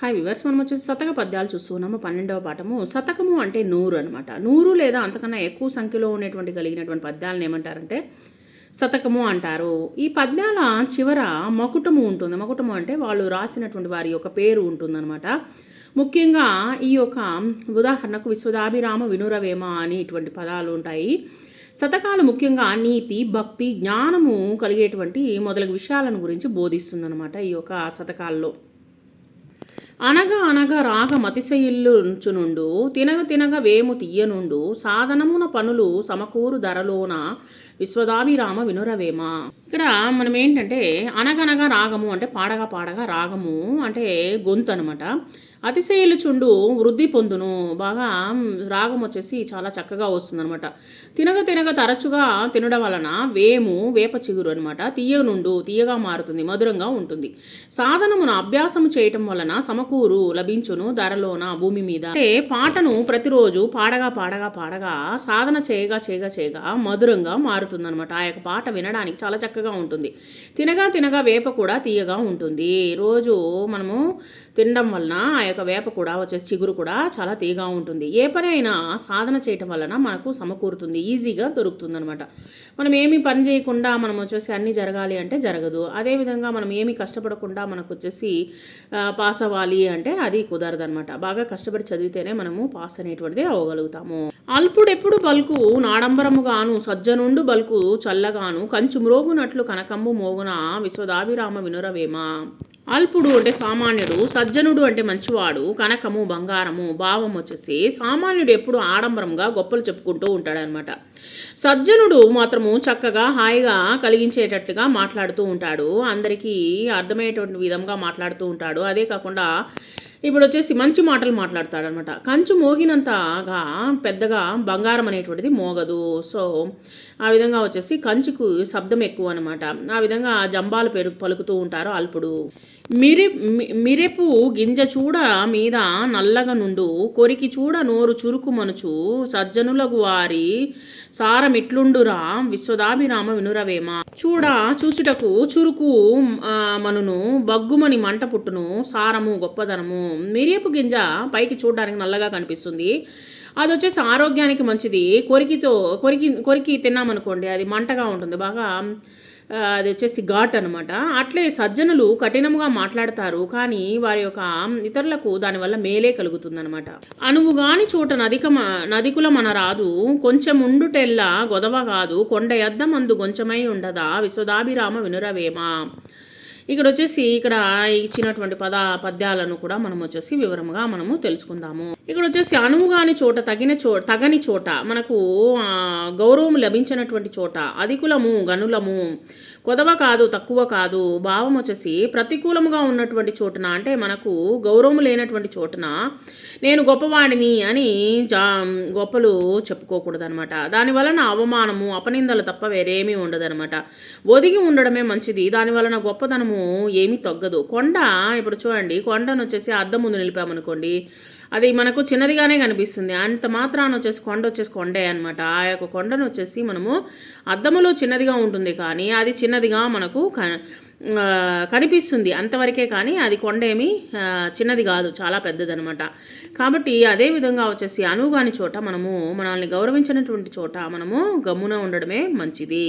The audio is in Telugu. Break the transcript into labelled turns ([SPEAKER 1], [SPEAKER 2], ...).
[SPEAKER 1] హాయ్ వివర్స్ మనం వచ్చేసి శతక పద్యాలు చూస్తున్నాము. పన్నెండవ పాఠము. శతకము అంటే నూరు అనమాట నూరు లేదా అంతకన్నా ఎక్కువ సంఖ్యలో ఉన్నటువంటి కలిగినటువంటి పద్యాలను ఏమంటారంటే శతకము అంటారు. ఈ పద్యాల చివర మకుటము ఉంటుంది. మకుటము అంటే వాళ్ళు రాసినటువంటి వారి యొక్క పేరు ఉంటుందన్నమాట. ముఖ్యంగా ఈ యొక్క ఉదాహరణకు విశ్వదాభిరామ వినురవేమ అని ఇటువంటి పదాలు ఉంటాయి. శతకాలు ముఖ్యంగా నీతి భక్తి జ్ఞానము కలిగేటువంటి మొదలగు విషయాలను గురించి బోధిస్తుందన్నమాట ఈ యొక్క శతకాల్లో. అనగ అనగ రాగ మతిశయిల్లుంచునుండు తినగ తినగ వేము తీయనుండు సాధనమున పనులు సమకూరు ధరలోన విశ్వదాభిరామ వినురవేమ? ఇక్కడ మనం ఏంటంటే అనగనగా రాగము అంటే పాడగా పాడగా రాగము అంటే గొంతు అనమాట అతిశయిల్చుండు వృద్ధి పొందును. బాగా రాగం వచ్చేసి చాలా చక్కగా వస్తుందనమాట. తినగ తినగ తరచుగా తినడం వలన వేము వేప చిగురు అనమాట. తీయనుండు తీయగా మారుతుంది మధురంగా ఉంటుంది. సాధనమును అభ్యాసము చేయటం వలన సమకూరు లభించును ధరలోన భూమి మీద. అంటే పాటను ప్రతిరోజు పాడగా పాడగా పాడగా సాధన చేయగా చేయగా చేయగా మధురంగా మారుతుందనమాట ఆ యొక్క పాట వినడానికి చాలా చక్కగా ఉంటుంది. తినగా తినగా వేప కూడా తీయగా ఉంటుంది. రోజు మనము తినడం వలన ఆ యొక్క వేప కూడా వచ్చేసి చిగురు కూడా చాలా తీగా ఉంటుంది. ఏ పని అయినా సాధన చేయటం వలన మనకు సమకూరుతుంది. ఈజీగా దొరుకుతుంది అనమాట మనం ఏమి పని చేయకుండా మనం వచ్చేసి అన్నీ జరగాలి అంటే జరగదు. అదేవిధంగా మనం ఏమి కష్టపడకుండా మనకు వచ్చేసి పాస్ అవ్వాలి అంటే అది కుదరదు అనమాట బాగా కష్టపడి చదివితేనే మనము పాస్ అనేటువంటిది అవ్వగలుగుతాము. అల్పుడెప్పుడు బల్కు నాడంబరముగాను సజ్జనుండు బల్కు చల్లగాను కంచు మ్రోగునట్లు కనకంబు మోగున విశ్వదాభిరామ వినురవేమ? అల్పుడు అంటే సామాన్యుడు సజ్జనుడు అంటే మంచివాడు కనకము బంగారము భావం వచ్చేసి సామాన్యుడు ఎప్పుడు ఆడంబరంగా గొప్పలు చెప్పుకుంటూ ఉంటాడనమాట. సజ్జనుడు మాత్రము చక్కగా హాయిగా కలిగించేటట్లుగా మాట్లాడుతూ ఉంటాడు. అందరికీ అర్థమయ్యేటువంటి విధంగా మాట్లాడుతూ ఉంటాడు. అదే కాకుండా ఇప్పుడు వచ్చేసి మంచి మాటలు మాట్లాడతాడనమాట. కంచు మోగినంతగా పెద్దగా బంగారం అనేటువంటిది మోగదు. సో ఆ విధంగా వచ్చేసి కంచుకు శబ్దం ఎక్కువ అనమాట ఆ విధంగా జంబాలు పెరుగు పలుకుతూ ఉంటారు అల్పుడు. మిరి మి- మిరెపు గింజ చూడ మీద నల్లగా నుండు కొరికి చూడ నోరు చురుకు మనుచు సజ్జనులకు వారి సారమిట్లుండురా విశ్వదాభిరామ వినురవేమ. చూడ చూచుటకు చురుకు మనును బగ్గుమని మంట పుట్టును సారము గొప్పదనము. మిరియపు గింజ పైకి చూడడానికి నల్లగా కనిపిస్తుంది. అది వచ్చేసి ఆరోగ్యానికి మంచిది. కొరికితో కొరికి కొరికి తిన్నామనుకోండి అది మంటగా ఉంటుంది. బాగా అది వచ్చేసి ఘాట్ అనమాట అట్లే సజ్జనులు కఠినముగా మాట్లాడతారు. కానీ వారి యొక్క ఇతరులకు దానివల్ల మేలే కలుగుతుందనమాట అనువుగాని చోట నదిక నదికుల మన రాదు. కొంచెం ఉండుటెల్లా గొదవ కాదు. కొండ ఎద్దమందు గొంచమై ఉండదా? విశ్వదాభిరామ వినురవేమ? ఇక్కడ వచ్చేసి ఇక్కడ ఇచ్చినటువంటి పద పద్యాలను కూడా మనం వచ్చేసి వివరంగా మనము తెలుసుకుందాము. ఇక్కడ వచ్చేసి అనువుగాని చోట తగిన చో తగని చోట మనకు గౌరవం లభించినటువంటి చోట అధికులము గనులము కొదవ కాదు తక్కువ కాదు భావం వచ్చేసి ప్రతికూలముగా ఉన్నటువంటి చోటున అంటే మనకు గౌరవం లేనటువంటి చోటున నేను గొప్పవాడిని అని జా గొప్పలు చెప్పుకోకూడదు అనమాట దాని వలన అవమానము అపనిందలు తప్ప వేరేమీ ఉండదనమాట. ఒదిగి ఉండడమే మంచిది దాని వలన గొప్పదనము ఏమీ తగ్గదు. కొండ ఇప్పుడు చూడండి కొండను వచ్చేసి అద్దం ముందు నిలిపామనుకోండి అది మనకు చిన్నదిగానే కనిపిస్తుంది. అంత మాత్రాన వచ్చేసి కొండ వచ్చేసి కొండే అనమాట ఆ యొక్క కొండను వచ్చేసి మనము అద్దములో చిన్నదిగా ఉంటుంది కానీ అది చిన్నదిగా మనకు క కనిపిస్తుంది. అంతవరకే కానీ అది కొండేమి చిన్నది కాదు. చాలా పెద్దదనమాట కాబట్టి అదే విధంగా వచ్చేసి అనువుగాని చోట మనము మనల్ని గౌరవించినటువంటి చోట మనము గమ్మున ఉండడమే మంచిది.